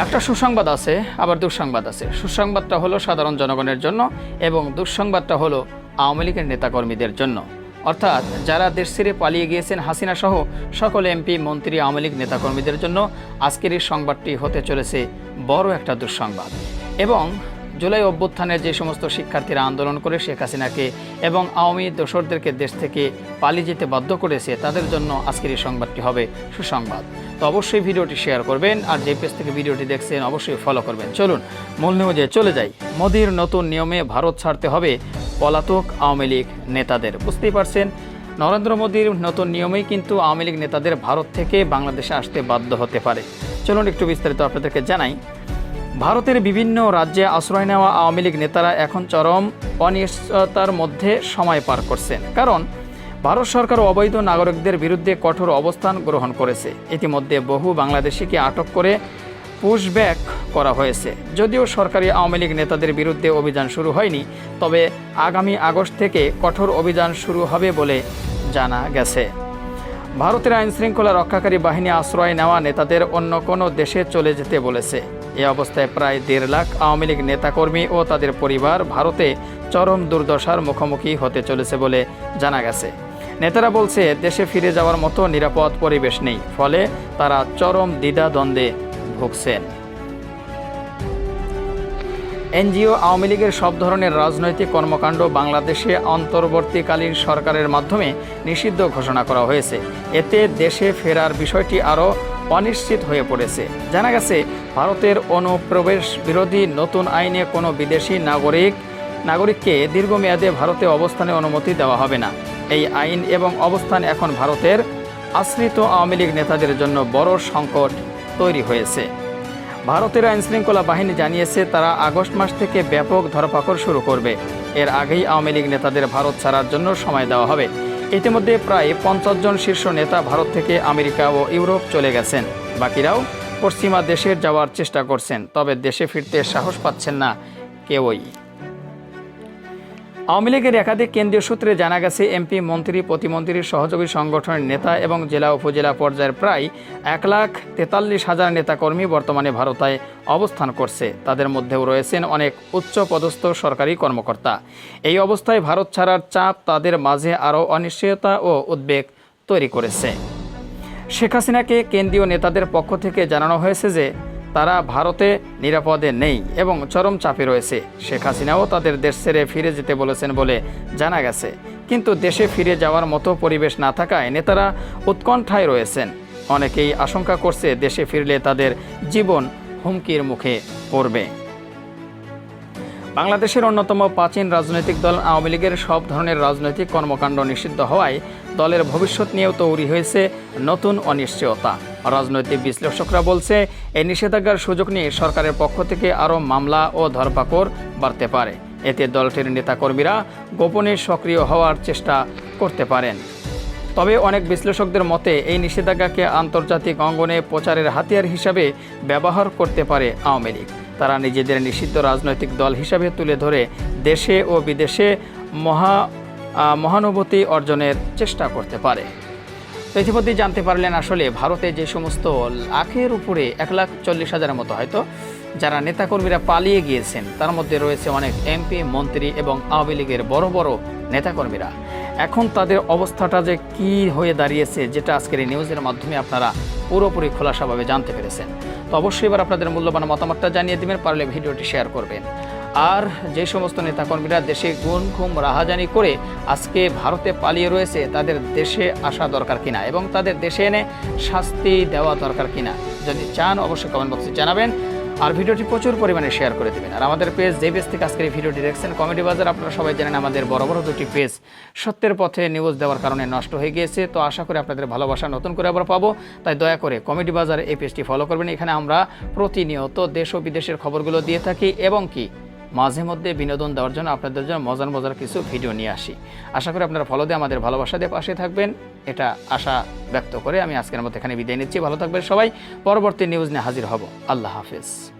একটা সুসংবাদ আছে, আবার দুঃসংবাদ আছে। সুসংবাদটা হলো সাধারণ জনগণের জন্য এবং দুঃসংবাদটা হলো আওয়ামী লীগের নেতাকর্মীদের জন্য। অর্থাৎ যারা দেশ ছেড়ে পালিয়ে গিয়েছেন হাসিনা সহ সকল এমপি, মন্ত্রী, আওয়ামী লীগ নেতাকর্মীদের জন্য আজকের এই সংবাদটি হতে চলেছে বড় একটা দুঃসংবাদ। এবং জুলাই অভ্যুত্থানের যে সমস্ত শিক্ষার্থীরা আন্দোলন করে শেখ হাসিনাকে এবং আওয়ামী দোসরদেরকে দেশ থেকে পালিয়ে যেতে বাধ্য করেছে, তাদের জন্য আজকের এই সংবাদটি হবে সুসংবাদ। তো অবশ্যই ভিডিওটি শেয়ার করবেন, আর যে পেজ থেকে ভিডিওটি দেখছেন অবশ্যই ফলো করবেন। চলুন, মূল নিউজে চলে যাই। মোদির নতুন নিয়মে ভারত ছাড়তে হবে পলাতক আওয়ামী লীগ নেতাদের। বুঝতেই পারছেন, নরেন্দ্র মোদীর নতুন নিয়মেই কিন্তু আওয়ামী লীগ নেতাদের ভারত থেকে বাংলাদেশে আসতে বাধ্য হতে পারে। চলুন একটু বিস্তারিত আপনাদেরকে জানাই ভারতের বিভিন্ন রাজ্যে আশ্রয় নেওয়া আওয়ামী লীগ নেতারা এখন চরম অনিশ্চয়তার মধ্যে সময় পার করছেন। কারণ, ভারত সরকার অবৈধ নাগরিকদের বিরুদ্ধে কঠোর অবস্থান গ্রহণ করেছে। ইতিমধ্যে বহু বাংলাদেশিকে আটক করে পুশব্যাক করা হয়েছে। যদিও সরকারি আওয়ামী লীগ নেতাদের বিরুদ্ধে অভিযান শুরু হয়নি, তবে আগামী আগস্ট থেকে কঠোর অভিযান শুরু হবে বলে জানা গেছে। ভারতের আইনশৃঙ্খলা রক্ষাকারী বাহিনী আশ্রয় নেওয়া নেতাদের অন্য কোনো দেশে চলে যেতে বলেছে। এ অবস্থায় প্রায় দেড় লাখ আওয়ামী লীগ নেতাকর্মী ও তাদের পরিবার ভারতে চরম দুর্দশার মুখোমুখি হতে চলেছে বলে জানা গেছে। নেতারা বলছে, দেশে ফিরে যাওয়ার মতো নিরাপদ পরিবেশ নেই, ফলে তারা চরম দ্বিধাদ্বন্দ্বে ভুগছেন। এনজিও আওয়ামী লীগের সব ধরনের রাজনৈতিক কর্মকাণ্ড বাংলাদেশে অন্তর্বর্তীকালীন সরকারের মাধ্যমে নিষিদ্ধ ঘোষণা করা হয়েছে। এতে দেশে ফেরার বিষয়টি আরও অনিশ্চিত হয়ে পড়েছে। জানা গেছে, ভারতের অনুপ্রবেশ বিরোধী নতুন আইনে কোনো বিদেশি নাগরিক, নাগরিককে দীর্ঘমেয়াদে ভারতে অবস্থানে অনুমতি দেওয়া হবে না। এই আইন এবং অবস্থান এখন ভারতের আশ্রিত আওয়ামী লীগ নেতাদের জন্য বড় সংকট তৈরি হয়েছে। ভারতের আইন শৃঙ্খলা বাহিনী জানিয়েছে, তারা আগস্ট মাস থেকে ব্যাপক ধরপাকড় শুরু করবে। এর আগেই আওয়ামী লীগ নেতাদের ভারত ছাড়ার জন্য সময় দেওয়া হবে। ইতিমধ্যে প্রায় পঞ্চাশ জন শীর্ষ নেতা ভারত থেকে আমেরিকা ও ইউরোপ চলে গেছেন। বাকিরাও পশ্চিমা দেশের যাওয়ার চেষ্টা করছেন, তবে দেশে ফিরতে সাহস পাচ্ছেন না কেউই। আওয়ামী লীগের একাধিক কেন্দ্রীয় সূত্রে জানা গেছে, এমপি, মন্ত্রী প্রতিমন্ত্রীর সহযোগী সংগঠনের নেতা এবং জেলা উপজেলা পর্যায়ের প্রায় এক লাখ তেতাল্লিশ হাজার নেতাকর্মী বর্তমানে ভারতায় অবস্থান করছে। তাদের মধ্যেও রয়েছেন অনেক উচ্চ পদস্থ সরকারি কর্মকর্তা। এই অবস্থায় ভারত ছাড়ার চাপ তাদের মাঝে আরও অনিশ্চয়তা ও উদ্বেগ তৈরি করেছে। শেখ হাসিনাকে কেন্দ্রীয় নেতাদের পক্ষ থেকে জানানো হয়েছে যে তারা ভারতে নিরাপদে নেই এবং চরম চাপে রয়েছে। শেখ হাসিনাও তাদের দেশ ছেড়ে ফিরে যেতে বলেছেন বলে জানা গেছে। কিন্তু দেশে ফিরে যাওয়ার মতো পরিবেশ না থাকায় নেতারা উৎকণ্ঠায় রয়েছেন। অনেকেই আশঙ্কা করছে দেশে ফিরলে তাদের জীবন হুমকির মুখে পড়বে। বাংলাদেশের অন্যতম প্রাচীন রাজনৈতিক দল আওয়ামী লীগের সব ধরনের রাজনৈতিক কর্মকাণ্ড নিষিদ্ধ হওয়ায় দলের ভবিষ্যৎ নিয়েও তৈরি হয়েছে নতুন অনিশ্চয়তা। রাজনৈতিক বিশ্লেষকরা বলছে, এই নিষেধাজ্ঞার সুযোগ নিয়ে সরকারের পক্ষ থেকে আরও মামলা ও ধরপাকড় বাড়তে পারে। এতে দলটির নেতাকর্মীরা গোপনে সক্রিয় হওয়ার চেষ্টা করতে পারেন। তবে অনেক বিশ্লেষকদের মতে, এই নিষেধাজ্ঞাকে আন্তর্জাতিক অঙ্গনে প্রচারের হাতিয়ার হিসাবে ব্যবহার করতে পারে আওয়ামী লীগ। তারা নিজেদের নিষিদ্ধ রাজনৈতিক দল হিসাবে তুলে ধরে দেশে ও বিদেশে মহা মহানুভূতি অর্জনের চেষ্টা করতে পারে। তো ইতিমধ্যেই জানতে পারলেন আসলে ভারতে যে সমস্ত লাখের উপরে এক লাখ চল্লিশ হাজারের মতো হয়তো যারা নেতাকর্মীরা পালিয়ে গিয়েছেন, তার মধ্যে রয়েছে অনেক এমপি, মন্ত্রী এবং আওয়ামী লীগের বড় বড় নেতাকর্মীরা। এখন তাদের অবস্থাটা যে কি হয়ে দাঁড়িয়েছে, যেটা আজকের এই নিউজের মাধ্যমে আপনারা পুরোপুরি খোলাসাভাবে জানতে পেরেছেন। তো অবশ্যই এবার আপনাদের মূল্যবান মতামতটা জানিয়ে দিবেন, পারলে ভিডিওটি শেয়ার করবেন। আর যে সমস্ত নেতাকর্মীরা দেশে গুণ খুম রাহাজানি করে আজকে ভারতে পালিয়ে রয়েছে, তাদের দেশে আসা দরকার কিনা এবং তাদের দেশে এনে শাস্তি দেওয়া দরকার কিনা যদি চান অবশ্যই কমেন্ট বক্সে জানাবেন। আর ভিডিওটি প্রচুর পরিমাণে শেয়ার করে দেবেন। আর আমাদের পেজ যে পেজ থেকে আজকের এই ভিডিওটি দেখছেন কমেডি বাজার, আপনারা সবাই জানেন আমাদের বড় বড় দুটি পেজ সত্যের পথে নিউজ দেওয়ার কারণে নষ্ট হয়ে গিয়েছে। তো আশা করি আপনাদের ভালোবাসা নতুন করে আবার পাবো। তাই দয়া করে কমেডি বাজার এই পেজটি ফলো করবেন। এখানে আমরা প্রতিনিয়ত দেশ ও বিদেশের খবরগুলো দিয়ে থাকি এবং কি? মাঝে মধ্যে বিনোদন দেওয়ার জন্য আপনাদের জন্য মজার মজার কিছু ভিডিও নিয়ে আসি। আশা করি আপনারা ফলো দিয়ে আমাদের ভালোবাসা দিয়ে পাশে থাকবেন। এটা আশা ব্যক্ত করে আমি আজকের মতো এখানে বিদায় নিচ্ছি। ভালো থাকবেন সবাই। পরবর্তী নিউজ নিয়ে হাজির হব। আল্লাহ হাফেজ।